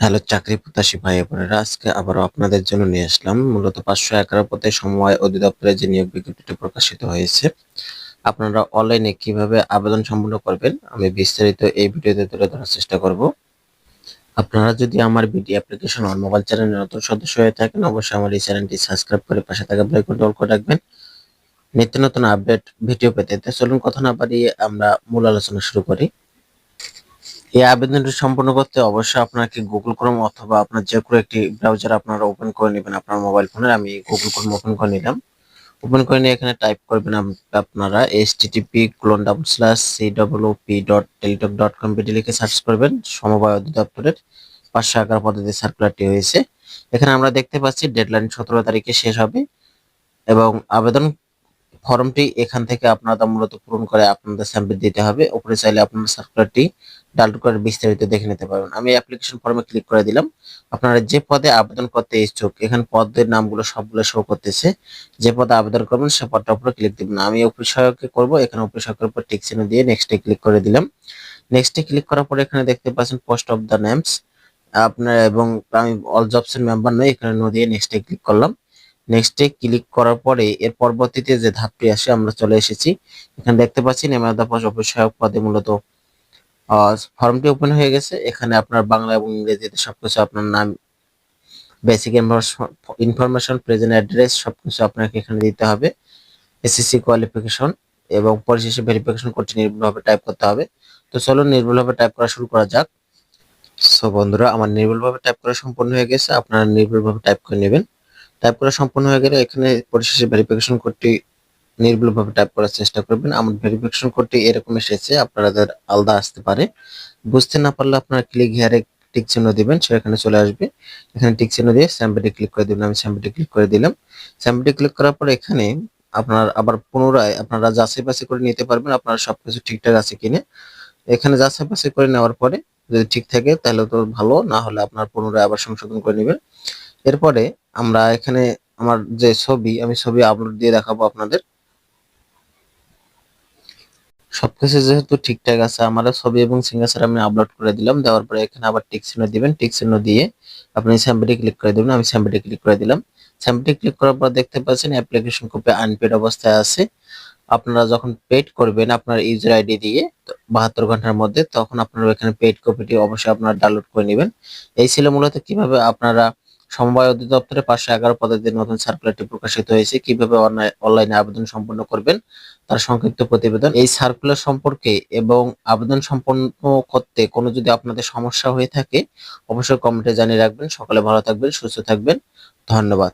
Hello চাকরি প্রত্যাশী ভাই বোনেরা, আজকে আবারও আপনাদের জন্য নিয়ে আসলাম মূলত পাঁচশো এগারো পদে সময় অধিদপ্তরে যে নিয়োগ বিজ্ঞপ্তিটি প্রকাশিত হয়েছে, আপনারা অনলাইনে কীভাবে আবেদন সম্পূর্ণ করবেন আমি বিস্তারিত এই ভিডিওতে তুলে ধরার চেষ্টা করব। আপনারা যদি আমার ভিডিও অ্যাপ্লিকেশন অন মোবাইল চ্যানেলের নতুন সদস্য হয়ে থাকেন, অবশ্যই আমার এই চ্যানেলটি সাবস্ক্রাইব করে পাশে থাকা বেল আইকনটি অল করে রাখবেন। নিত্য নতুন আপডেট, ভিডিও পেতে চলুন কথা না বাড়িয়ে আমরা মূল আলোচনা শুরু করি। এই আবেদনটি সম্পূর্ণ করতে অবশ্যই আপনাকে গুগল ক্রোম অথবা আপনার যে কোনো একটি ব্রাউজার আপনারা ওপেন করে নেবেন আপনার মোবাইল ফোনে আমি গুগল ক্রোম ওপেন করে নিলাম। ওপেন করে নিয়ে এখানে টাইপ করবেন আপনারা H TTP colon double slash C double P dot Teletalk dot com BD লিখে সার্চ করবেন সমবায় অধিদপ্তরের পাঁচশো এগারো পদ্ধতি সার্কুলারটি হয়েছে। এখানে আমরা দেখতে পাচ্ছি ডেডলাইন সতেরো তারিখে শেষ হবে এবং আবেদন ফর্মটি এখান থেকে আপনারা মূলত পূরণ করে আপনাদের স্যাম্পল দিতে হবে। উপরে চাইলে আপনার সার্কুলারটি ডাউনলোড করে বিস্তারিত দেখে নিতে পারবেন। আমি অ্যাপ্লিকেশন ফর্মে ক্লিক করে দিলাম। আপনারা যে পদে আবেদন করতে ইচ্ছুক, এখানে পদের নামগুলো সবগুলো শো করতেছে। যে পদে আবেদন করবেন, সে পদটার উপরে ক্লিক দিবেন। আমি অফিস সহায়কে করব, এখানে অফিস সহায়কের উপর টিক চিহ্ন দিয়ে নেক্সটে ক্লিক করে দিলাম। নেক্সটে ক্লিক করার পরে এখানে দেখতে পাচ্ছেন পোস্ট অফ দ্য নেমস আপনার এবং আমি অল জবস এর মেম্বার নই, এখানে নো দিয়ে নেক্সটে ক্লিক করলাম। নেক্সটে ক্লিক করার পরে এর পরবর্তীতে যে ধাপটি আসে, আমরা চলে এসেছি। এখানে দেখতে পাচ্ছি নেমাদা পোস্ট অফিস সহায়ক পদে মূলত ফর্মটি ওপেন হয়ে গেছে। এখানে আপনার বাংলা এবং ইংরেজিতে সবকিছু আপনার নাম বেসিক ইনফরমেশন প্রেজেন্ট অ্যাড্রেস সবকিছু আপনাকে এখানে দিতে হবে। এসএসসি কোয়ালিফিকেশন এবং পরিশেষে ভেরিফিকেশন কোডটি নির্ভুলভাবে টাইপ করতে হবে। তো চলো নির্ভুলভাবে টাইপ করা শুরু করা যাক। সো বন্ধুরা, আমার নির্ভুলভাবে টাইপ করা সম্পূর্ণ হয়ে গেছে। আপনারা নির্ভুলভাবে টাইপ করে নেবেন। টাইপ করা সম্পূর্ণ হয়ে গেলে এখানে পরিশেষে ভেরিফিকেশন কোডটি নির্ভুলভাবে টাইপ করার চেষ্টা করবেন। আমার ভেরিফিকেশন কোডটি এরকম এসেছে, আপনাদের আলাদা আসতে পারে। বুঝতে না পারলে আপনারা ক্লিক হিয়ারে টিক চিহ্ন দিবেন, সেখানে চলে আসবে। এখানে টিক চিহ্ন দিয়ে স্যাম্পেটে ক্লিক করে দিবেন। আমি স্যাম্পেটে ক্লিক করে দিলাম। স্যাম্পেটে ক্লিক করার পর এখানে আপনার আবার পুনরায় আপনারা যাচাই বাছাই করে নিতে পারবেন, আপনার সবকিছু ঠিকঠাক আছে কিনা। এখানে যাচাই বাছাই করে নেওয়ার পরে যদি ঠিক থাকে, তাহলে তো ভালো, না হলে আপনার পুনরায় আবার সংশোধন করে নেবেন। এরপরে আমরা এখানে আমার যে ছবি, আমি ছবি আপলোড দিয়ে দেখাবো আপনাদের। সবকিছু যেহেতু ঠিকঠাক আছে আমার ছবি এবং সিগনেচার আমি আপলোড করে দিলাম, দেওয়ার পরে এখানে আবার টিক চিহ্ন দিবেন টিক চিহ্ন দিয়ে আপনি স্যাম্পেটে ক্লিক করে দিবেন, আমি স্যাম্পেটে ক্লিক করে দিলাম। স্যাম্পেটে ক্লিক করার পর দেখতে পাচ্ছেন অ্যাপ্লিকেশন কপি আনপেড অবস্থায় আছে। আপনারা যখন পেড করবেন আপনার ইউজার আইডি দিয়ে বাহাত্তর ঘণ্টার মধ্যে, তখন আপনারা এখানে পেড কপিটি অবশ্যই আপনারা ডাউনলোড করে নেবেন। এই ছিল মূলত কীভাবে আপনারা সমবায় অধিদপ্তরে পাশে এগারো পদের নতুন সার্কুলারটি প্রকাশিত হয়েছে। কীভাবে অনলাইনে আবেদন সম্পন্ন করবেন? তার সংক্ষিপ্ত প্রতিবেদন। এই সার্কুলার সম্পর্কে এবং আবেদন সম্পন্ন করতে কোনো যদি আপনাদের সমস্যা হয়ে থাকে, অবশ্যই কমেন্টে জানিয়ে রাখবেন। সকালে ভালো থাকবেন, সুস্থ থাকবেন। ধন্যবাদ।